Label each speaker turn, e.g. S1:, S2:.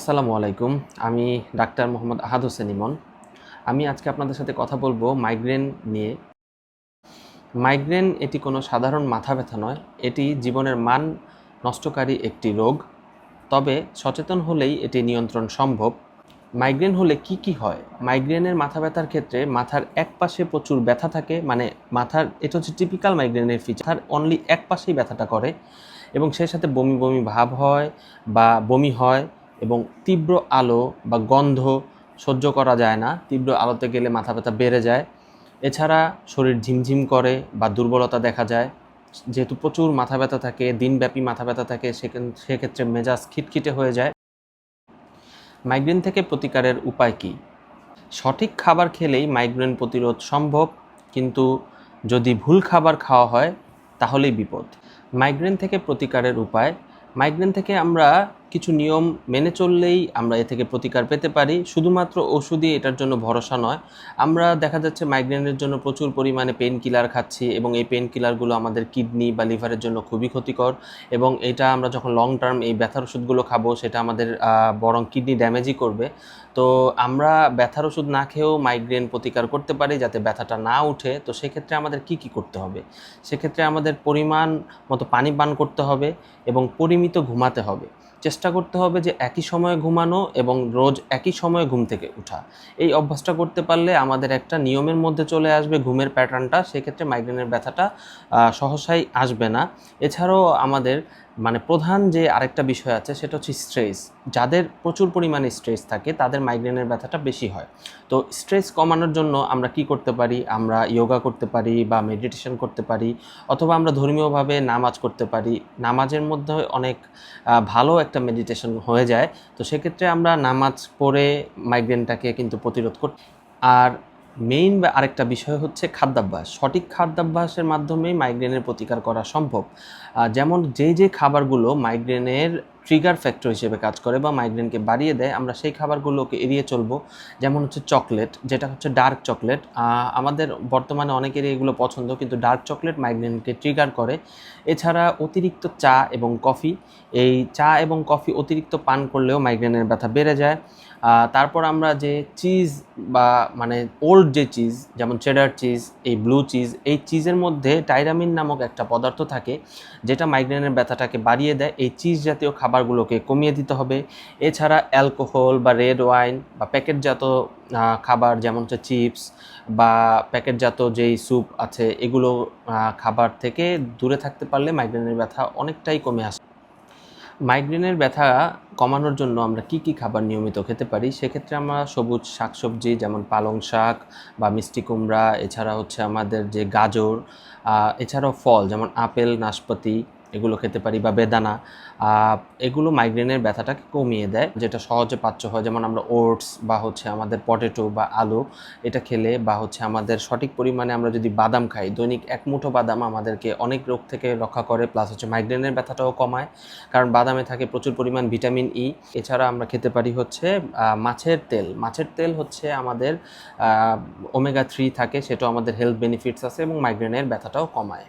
S1: আসসালামু আলাইকুম। আমি ডাক্তার মোহাম্মদ আহাদ হোসেন ইমন। আমি আজকে আপনাদের সাথে কথা বলব মাইগ্রেন নিয়ে। মাইগ্রেন এটি কোনো সাধারণ মাথা ব্যথা নয়, এটি জীবনের মান নষ্টকারী একটি রোগ। তবে সচেতন হলেই এটি নিয়ন্ত্রণ সম্ভব। মাইগ্রেন হলে কি কি হয়? মাইগ্রেনের মাথা ব্যথার ক্ষেত্রে মাথার এক পাশে প্রচুর ব্যথা থাকে মানে মাথার, এটা হচ্ছে টিপিক্যাল মাইগ্রেনের ফিচার অনলি এক পাশেই ব্যথাটা করে এবং সেই সাথে বমি বমি ভাব হয় বা বমি হয়। এবং তীব্র আলো বা গন্ধ সহ্য করা যায় না। তীব্র আলোতে গেলে মাথা ব্যথা বেড়ে যায়। এছাড়া শরীর ঝিমঝিম করে বা দুর্বলতা দেখা যায়। যেহেতু প্রচুর মাথা ব্যথা থাকে, দিনব্যাপী মাথা ব্যথা থাকে সেক্ষেত্রে মেজাজ খিটখিটে হয়ে যায়। মাইগ্রেন থেকে প্রতিকারের উপায় কী? সঠিক খাবার খেলেই মাইগ্রেন প্রতিরোধ সম্ভব, কিন্তু যদি ভুল খাবার খাওয়া হয়, তাহলেই বিপদ। মাইগ্রেন থেকে প্রতিকারের উপায়। মাইগ্রেন থেকে আমরা কিছু নিয়ম মেনে চললেই আমরা এ থেকে প্রতিকার পেতে পারি। শুধুমাত্র ওষুধই এটার জন্য ভরসা নয়। আমরা দেখা যাচ্ছে মাইগ্রেনের জন্য প্রচুর পরিমাণে পেন কিলার খাচ্ছি এবং এই পেন কিলারগুলো আমাদের কিডনি বা লিভারের জন্য খুবই ক্ষতিকর এবং এটা আমরা যখন লং টার্ম এই ব্যথার ওষুধগুলো খাব, সেটা আমাদের বরং কিডনি ড্যামেজই করবে। তো আমরা ব্যথার ওষুধ না খেয়েও মাইগ্রেন প্রতিকার করতে পারি যাতে ব্যথাটা না উঠে। তো সেক্ষেত্রে আমাদের কি কি করতে হবে? সেক্ষেত্রে আমাদের পরিমাণ মতো পানি পান করতে হবে এবং পরিমিত ঘুমাতে হবে। চেষ্টা করতে হবে যে একই সময়ে ঘুমানো এবং রোজ একই সময়ে ঘুম থেকে উঠা। এই অভ্যাসটা করতে পারলে আমাদের একটা নিয়মের মধ্যে চলে আসবে ঘুমের প্যাটার্নটা সেক্ষেত্রে মাইগ্রেনের ব্যথাটা সহসাই আসবে না। এছাড়াও আমাদের মানে প্রধান যে আরেকটা বিষয় আছে সেটা হচ্ছে স্ট্রেস যাদের প্রচুর পরিমাণে স্ট্রেস থাকে, তাদের মাইগ্রেনের ব্যথাটা বেশি হয়। তো স্ট্রেস কমানোর জন্য আমরা কি করতে পারি? আমরা যোগা করতে পারি বা মেডিটেশন করতে পারি, অথবা আমরা ধর্মীয়ভাবে নামাজ করতে পারি। নামাজের মধ্যে অনেক ভালো একটা মেডিটেশন হয়ে যায়। তো সেক্ষেত্রে আমরা নামাজ পড়ে মাইগ্রেনটাকে কিন্তু প্রতিরোধ কর আর মেইন বা আরেকটা বিষয় হচ্ছে খাদ্যাভ্যাস। সঠিক খাদ্যাভ্যাসের মাধ্যমেই মাইগ্রেনের প্রতিকার করা সম্ভব। যেমন যে যে খাবারগুলো মাইগ্রেনের ট্রিগার ফ্যাক্টর হিসেবে কাজ করে বা মাইগ্রেনকে বাড়িয়ে দেয়, আমরা সেই খাবারগুলোকে এড়িয়ে চলবো। যেমন হচ্ছে চকলেট যেটা হচ্ছে ডার্ক চকলেট আমাদের বর্তমানে অনেকেরই এগুলো পছন্দ, কিন্তু ডার্ক চকলেট মাইগ্রেনকে ট্রিগার করে। এছাড়া অতিরিক্ত চা এবং কফি এই চা এবং কফি অতিরিক্ত পান করলেও মাইগ্রেনের ব্যথা বেড়ে যায়। তারপর আমরা যে চিজ বা মানে ওল্ড যে চিজ যেমন চেডার চিজ এই ব্লু চিজ এই চিজের মধ্যে টাইরামিন নামক একটা পদার্থ থাকে, যেটা মাইগ্রেনের ব্যথাটাকে বাড়িয়ে দেয়। এই চিজ জাতীয় খাবারগুলোকে কমিয়ে দিতে হবে। এছাড়া অ্যালকোহল বা রেড ওয়াইন বা প্যাকেটজাত খাবার যেমন হচ্ছে চিপস বা প্যাকেটজাত যেই স্যুপ আছে, এগুলো খাবার থেকে দূরে থাকতে পারলে মাইগ্রেনের ব্যথা অনেকটাই কমে আসে। মাইগ্রেনের ব্যথা কমানোর জন্য আমরা কি কি খাবার নিয়মিত খেতে পারি? সেক্ষেত্রে আমরা সবুজ শাকসবজি যেমন পালং শাক বা মিষ্টি কুমড়া, এছাড়া হচ্ছে আমাদের যে গাজর এছাড়াও ফল যেমন আপেল, নাশপাতি এগুলো খেতে পারি বা বেদানা এগুলো মাইগ্রেনের ব্যথাটাকে কমিয়ে দেয়, যেটা সহজে পাচ্য হয়। যেমন আমরা ওটস বা হচ্ছে আমাদের পটেটো বা আলু, এটা খেলে বা হচ্ছে আমাদের সঠিক পরিমাণে আমরা যদি বাদাম খাই, দৈনিক এক মুঠো বাদাম আমাদেরকে অনেক রোগ থেকে রক্ষা করে প্লাস হচ্ছে মাইগ্রেনের ব্যথাটাও কমায়। কারণ বাদামে থাকে প্রচুর পরিমাণ ভিটামিন ই এছাড়া আমরা খেতে পারি হচ্ছে মাছের তেল। মাছের তেল হচ্ছে আমাদের ওমেগা থ্রি থাকে সেটাও আমাদের হেলথ বেনিফিটস আছে এবং মাইগ্রেনের ব্যথাটাও কমায়।